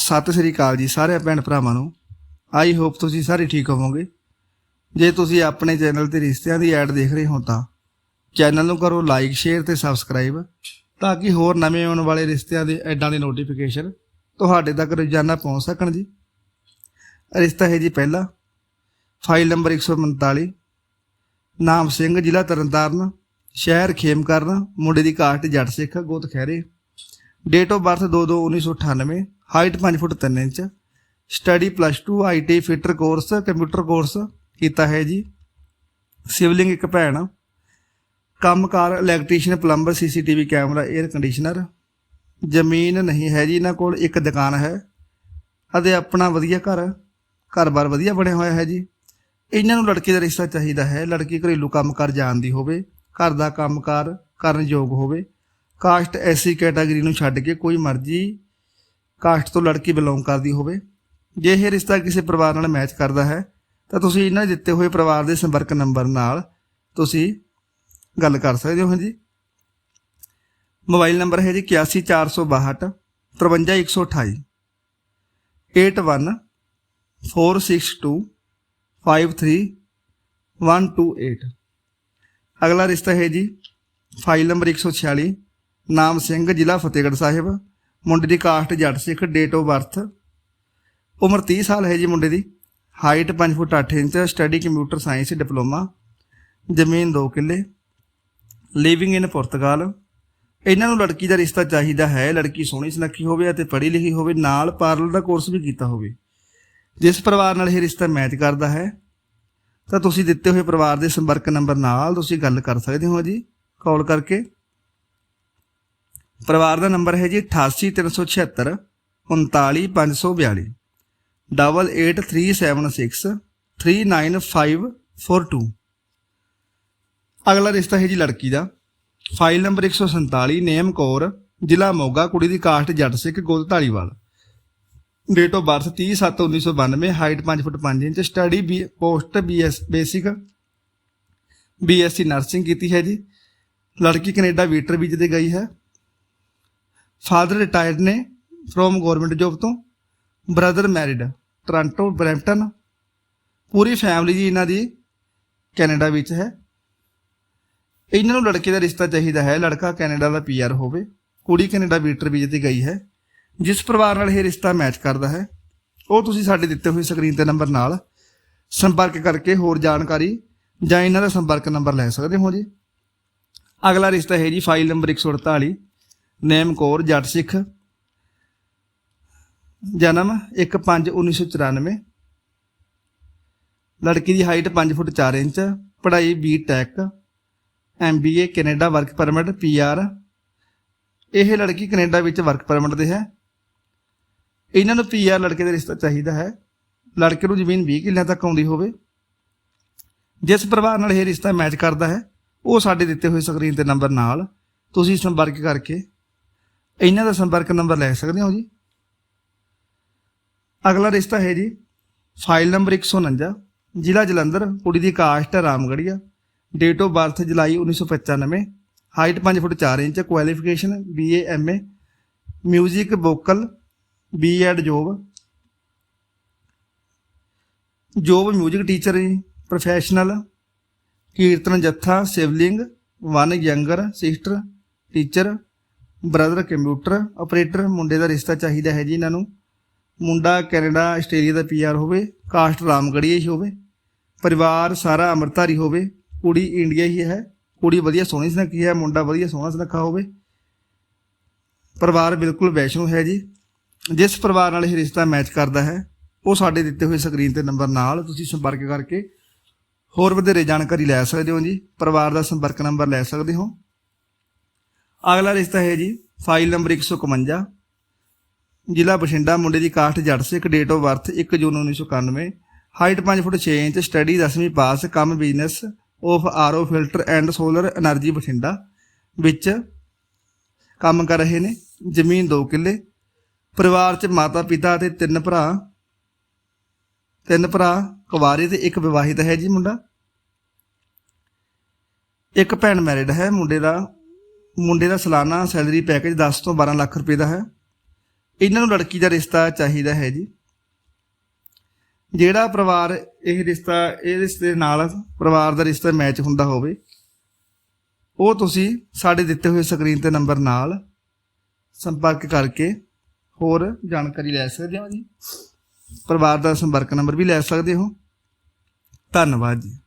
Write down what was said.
ਸਤਿ ਸ੍ਰੀ ਅਕਾਲ ਜੀ ਸਾਰੇ ਭੈਣ ਭਰਾਵਾਂ ਨੂੰ। ਆਈ ਹੋਪ ਤੁਸੀਂ ਸਾਰੇ ਠੀਕ ਹੋਵੋਗੇ। ਜੇ ਤੁਸੀਂ ਆਪਣੇ ਚੈਨਲ ਤੇ ਰਿਸ਼ਤਿਆਂ ਦੀ ਐਡ ਦੇਖ ਰਹੇ ਹੋ ਤਾਂ ਚੈਨਲ ਨੂੰ ਕਰੋ ਲਾਈਕ, ਸ਼ੇਅਰ ਤੇ ਸਬਸਕ੍ਰਾਈਬ ਤਾਂ ਕਿ ਹੋਰ ਨਵੇਂ ਆਉਣ ਵਾਲੇ ਰਿਸ਼ਤਿਆਂ ਦੇ ਐਡਾਂ ਦੀ ਨੋਟੀਫਿਕੇਸ਼ਨ ਤੁਹਾਡੇ ਤੱਕ ਰੋਜ਼ਾਨਾ ਪਹੁੰਚ ਸਕਣ ਜੀ। ਰਿਸ਼ਤਾ ਹੈ ਜੀ ਪਹਿਲਾ। ਫਾਈਲ ਨੰਬਰ 145 ਨਾਮ ਸਿੰਘ, ਜ਼ਿਲ੍ਹਾ ਤਰਨਤਾਰਨ। ਸ਼ਹਿਰ ਖੇਮਕਰਨ। ਮੁੰਡੇ ਦੀ ਕਾਸਟ ਜੱਟ ਸਿੱਖ, ਗੋਤ Khaire date of birth 22/1998 height 5 foot 3 inch study plus 2 IT fitter course computer course ਕੀਤਾ ਹੈ ਜੀ। ਸਿਵਲਿੰਗ ਇੱਕ ਭੈਣ ਕੰਮਕਾਰ electrician plumber CCTV camera air conditioner ਜ਼ਮੀਨ ਨਹੀਂ ਹੈ ਜੀ ਇਹਨਾਂ ਕੋਲ, ਇੱਕ ਦੁਕਾਨ ਹੈ। ਅਤੇ ਆਪਣਾ ਵਧੀਆ ਘਰ, ਘਰ-ਬਾਰ ਵਧੀਆ ਬਣਿਆ ਹੋਇਆ ਹੈ ਜੀ। ਇਹਨਾਂ ਨੂੰ ਲੜਕੀ ਦਾ ਰਿਸ਼ਤਾ ਚਾਹੀਦਾ ਹੈ। ਲੜਕੀ ਘਰੇਲੂ ਕੰਮਕਾਰ ਜਾਣਦੀ ਹੋਵੇ, ਘਰ ਦਾ ਕੰਮਕਾਰ ਕਰਨ ਯੋਗ ਹੋਵੇ। ਕਾਸਟ ਐਸੀ ਕੈਟਾਗਰੀ ਨੂੰ ਛੱਡ ਕੇ ਕੋਈ ਮਰਜ਼ੀ ਕਾਸਟ ਤੋਂ ਲੜਕੀ ਬਿਲੋਂਗ ਕਰਦੀ ਹੋਵੇ। ਜੇ ਇਹ ਰਿਸ਼ਤਾ ਕਿਸੇ ਪਰਿਵਾਰ ਨਾਲ ਮੈਚ ਕਰਦਾ ਹੈ, ਤਾਂ ਤੁਸੀਂ ਇਹਨਾਂ ਦੇ ਦਿੱਤੇ ਹੋਏ ਪਰਿਵਾਰ ਦੇ ਸੰਪਰਕ ਨੰਬਰ ਨਾਲ ਤੁਸੀਂ ਗੱਲ ਕਰ ਸਕਦੇ ਹੋ ਜੀ ਮੋਬਾਈਲ ਨੰਬਰ ਹੈ ਜੀ 81462 53128 81 462 53128 ਅਗਲਾ ਰਿਸ਼ਤਾ ਹੈ ਜੀ ਫਾਈਲ ਨੰਬਰ 146 ਨਾਮ ਸਿੰਘ, ਜ਼ਿਲ੍ਹਾ ਫਤਿਹਗੜ੍ਹ ਸਾਹਿਬ। ਮੁੰਡੇ ਦੀ caste Jat Sikh date of birth ਉਮਰ 30 ਸਾਲ ਹੈ ਜੀ ਮੁੰਡੇ ਦੀ। Height 5 foot 8 inch study computer science diploma ਜ਼ਮੀਨ 2 ਕਿੱਲੇ। ਲਿਵਿੰਗ ਇਨ ਪੁਰਤਗਾਲ ਇਹਨਾਂ ਨੂੰ ਲੜਕੀ ਦਾ ਰਿਸ਼ਤਾ ਚਾਹੀਦਾ ਹੈ, ਲੜਕੀ ਸੋਹਣੀ ਸੁਨੱਖੀ ਹੋਵੇ ਅਤੇ ਪੜ੍ਹੀ ਲਿਖੀ ਹੋਵੇ, ਨਾਲ ਪਾਰਲਰ ਦਾ ਕੋਰਸ ਵੀ ਕੀਤਾ ਹੋਵੇ। ਜਿਸ ਪਰਿਵਾਰ ਨਾਲ ਇਹ ਰਿਸ਼ਤਾ ਮੈਚ ਕਰਦਾ ਹੈ, ਤਾਂ ਤੁਸੀਂ ਦਿੱਤੇ ਹੋਏ ਪਰਿਵਾਰ ਦੇ ਸੰਪਰਕ ਨੰਬਰ ਨਾਲ ਤੁਸੀਂ ਗੱਲ ਕਰ ਸਕਦੇ ਹੋ ਜੀ। ਕਾਲ ਕਰਕੇ। ਪਰਿਵਾਰ ਦਾ ਨੰਬਰ ਹੈ ਜੀ 88376 39542 88376 39542 ਅਗਲਾ ਰਿਸ਼ਤਾ ਹੈ ਜੀ ਲੜਕੀ ਦਾ। ਫਾਈਲ ਨੰਬਰ 147 ਨੇਮ ਕੌਰ, ਜ਼ਿਲ੍ਹਾ ਮੋਗਾ, ਕੁੜੀ ਦੀ ਕਾਸਟ ਜੱਟ ਸਿੱਖ ਗੋਦ Dhaliwal date of birth 30/7/1992 height 5 foot 5 inch study B post BS basic BSc nursing ਕੀਤੀ ਹੈ ਜੀ। ਲੜਕੀ ਕੈਨੇਡਾ ਵੀਟਰ ਵੀਜ਼ੇ ਤੇ ਗਈ ਹੈ। ਫਾਦਰ ਰਿਟਾਇਰਡ ਨੇ ਫਰੋਮ ਗਵਰਨਮੈਂਟ ਜੋਬ ਤੋਂ, ਬ੍ਰਦਰ ਮੈਰਿਡ, ਟੋਰਾਂਟੋ, ਬਰੈਂਪਟਨ, ਪੂਰੀ ਫੈਮਿਲੀ ਜੀ ਇਹਨਾਂ ਦੀ ਕੈਨੇਡਾ ਵਿੱਚ ਹੈ। ਇਹਨਾਂ ਨੂੰ ਲੜਕੇ ਦਾ ਰਿਸ਼ਤਾ ਚਾਹੀਦਾ ਹੈ, ਲੜਕਾ ਕੈਨੇਡਾ ਦਾ ਪੀਆਰ ਹੋਵੇ, ਕੁੜੀ ਕੈਨੇਡਾ ਵੀਟਰ ਵੀਜ਼ੇ ਤੇ ਗਈ ਹੈ, ਜਿਸ ਪਰਿਵਾਰ ਨਾਲ ਇਹ ਰਿਸ਼ਤਾ ਮੈਚ ਕਰਦਾ ਹੈ। ਉਹ ਤੁਸੀਂ ਸਾਡੇ ਦਿੱਤੇ ਹੋਏ ਸਕਰੀਨ ਤੇ ਨੰਬਰ ਨਾਲ ਸੰਪਰਕ ਕਰਕੇ ਹੋਰ ਜਾਣਕਾਰੀ ਜਾਂ ਇਹਨਾਂ ਦਾ ਸੰਪਰਕ ਨੰਬਰ ਲੈ ਸਕਦੇ ਹੋ ਜੀ। ਅਗਲਾ ਰਿਸ਼ਤਾ ਹੈ ਜੀ ਫਾਈਲ ਨੰਬਰ 148 ਨੇਮ ਕੌਰ, ਜੱਟ ਸਿੱਖ। ਜਨਮ 1/5/1994 ਲੜਕੀ ਦੀ ਹਾਈਟ 5 ਫੁੱਟ 4 ਇੰਚ, ਪੜ੍ਹਾਈ B tech MBA Canada work permit PR ਇਹ ਲੜਕੀ ਕੈਨੇਡਾ ਵਿੱਚ ਵਰਕ ਪਰਮਿਟ ਤੇ ਹੈ। ਇਹਨਾਂ ਨੂੰ ਪੀਆਰ ਲੜਕੇ ਦਾ ਰਿਸ਼ਤਾ ਚਾਹੀਦਾ ਹੈ। ਲੜਕੇ ਨੂੰ ਜ਼ਮੀਨ 20 ਕਿੱਲਿਆਂ ਤੱਕ ਆਉਂਦੀ ਹੋਵੇ। ਜਿਸ ਪਰਿਵਾਰ ਨਾਲ ਇਹ ਰਿਸ਼ਤਾ ਮੈਚ ਕਰਦਾ ਹੈ, ਉਹ ਸਾਡੇ ਦਿੱਤੇ ਹੋਏ ਸਕਰੀਨ ਤੇ ਨੰਬਰ ਨਾਲ। ਤੁਸੀਂ ਸੰਪਰਕ ਕਰਕੇ ਇਹਨਾਂ ਦਾ ਸੰਪਰਕ ਨੰਬਰ ਲੈ ਸਕਦੇ ਹੋ ਜੀ? ਅਗਲਾ ਰਿਸ਼ਤਾ ਹੈ ਜੀ ਫਾਈਲ ਨੰਬਰ 149 ਜ਼ਿਲ੍ਹਾ ਜਲੰਧਰ, ਕੁੜੀ ਦੀ caste Ramgarhia date of birth July 1995 height 5 foot 4 inch qualification BA MA music vocal B Ed job job music teacher ਜੀ ਪ੍ਰੋਫੈਸ਼ਨਲ ਕੀਰਤਨ ਜੱਥਾ sibling one younger sister teacher brother computer, operator, ਮੁੰਡੇ ਦਾ ਰਿਸ਼ਤਾ ਚਾਹੀਦਾ ਹੈ ਜੀ ਇਹਨਾਂ ਨੂੰ। ਮੁੰਡਾ ਕੈਨੇਡਾ, ਆਸਟ੍ਰੇਲੀਆ ਦਾ ਪੀਆਰ ਹੋਵੇ, ਕਾਸਟ ਰਾਮਗੜੀਆ ਹੀ ਹੋਵੇ, ਪਰਿਵਾਰ ਸਾਰਾ ਅੰਮ੍ਰਿਤਧਾਰੀ ਹੋਵੇ, ਕੁੜੀ ਇੰਡੀਆ ਹੀ ਹੈ, ਕੁੜੀ ਵਧੀਆ ਸੋਹਣੀ ਸੁਨੱਖੀ ਹੈ, ਮੁੰਡਾ ਵਧੀਆ ਸੋਹਣਾ ਸੁਨੱਖਾ ਹੋਵੇ। ਪਰਿਵਾਰ ਬਿਲਕੁਲ ਵੈਸ਼ਨੂ ਹੈ ਜੀ। ਜਿਸ ਪਰਿਵਾਰ ਨਾਲ ਇਹ ਰਿਸ਼ਤਾ ਮੈਚ ਕਰਦਾ ਹੈ, ਉਹ ਸਾਡੇ ਦਿੱਤੇ ਹੋਏ ਸਕਰੀਨ ਤੇ ਨੰਬਰ ਨਾਲ ਤੁਸੀਂ ਸੰਪਰਕ ਕਰਕੇ ਹੋਰ ਵਧੇਰੇ ਜਾਣਕਾਰੀ ਲੈ ਸਕਦੇ ਹੋ ਜੀ। ਪਰਿਵਾਰ ਦਾ ਸੰਪਰਕ ਨੰਬਰ ਲੈ ਸਕਦੇ ਹੋ। ਅਗਲਾ ਰਿਸ਼ਤਾ ਹੈ ਜੀ ਫਾਈਲ ਨੰਬਰ 151 ਜ਼ਿਲ੍ਹਾ ਬਠਿੰਡਾ, ਮੁੰਡੇ ਦੀ caste Jat Sikh date of birth 1 June 1991 height 5 foot 6 inch study 10ਵੀਂ ਪਾਸ, ਕੰਮ business of RO filter and solar energy Bathinda, ਵਿੱਚ ਕੰਮ ਕਰ ਰਹੇ ਨੇ, ਜ਼ਮੀਨ 2 ਕਿੱਲੇ, ਪਰਿਵਾਰ 'ਚ ਮਾਤਾ ਪਿਤਾ ਅਤੇ ਤਿੰਨ ਭਰਾ ਤਿੰਨ ਭਰਾ ਕੁਵਾਰੀ ਤੇ ਇੱਕ ਵਿਵਾਹਿਤ ਹੈ ਜੀ ਮੁੰਡਾ। ਇੱਕ ਭੈਣ ਮੈਰਿਡ ਹੈ, ਮੁੰਡੇ ਦਾ ਮੁੰਡੇ ਦਾ ਸਾਲਾਨਾ ਸੈਲਰੀ ਪੈਕੇਜ 10 ਤੋਂ 12 ਲੱਖ ਰੁਪਏ ਦਾ ਹੈ। ਇਹਨਾਂ ਨੂੰ ਲੜਕੀ ਦਾ ਰਿਸ਼ਤਾ ਚਾਹੀਦਾ ਹੈ ਜੀ। ਜਿਹੜਾ ਪਰਿਵਾਰ ਇਹ ਰਿਸ਼ਤਾ, ਇਹ ਰਿਸ਼ਤੇ ਨਾਲ ਪਰਿਵਾਰ ਦਾ ਰਿਸ਼ਤਾ ਮੈਚ ਹੁੰਦਾ ਹੋਵੇ, ਉਹ ਤੁਸੀਂ ਸਾਡੇ ਦਿੱਤੇ ਹੋਏ ਸਕਰੀਨ ਤੇ ਨੰਬਰ ਨਾਲ ਸੰਪਰਕ ਕਰਕੇ ਹੋਰ ਜਾਣਕਾਰੀ ਲੈ ਸਕਦੇ ਹੋ ਜੀ। ਪਰਿਵਾਰ ਦਾ ਸੰਪਰਕ ਨੰਬਰ ਵੀ ਲੈ ਸਕਦੇ ਹੋ। ਧੰਨਵਾਦ ਜੀ।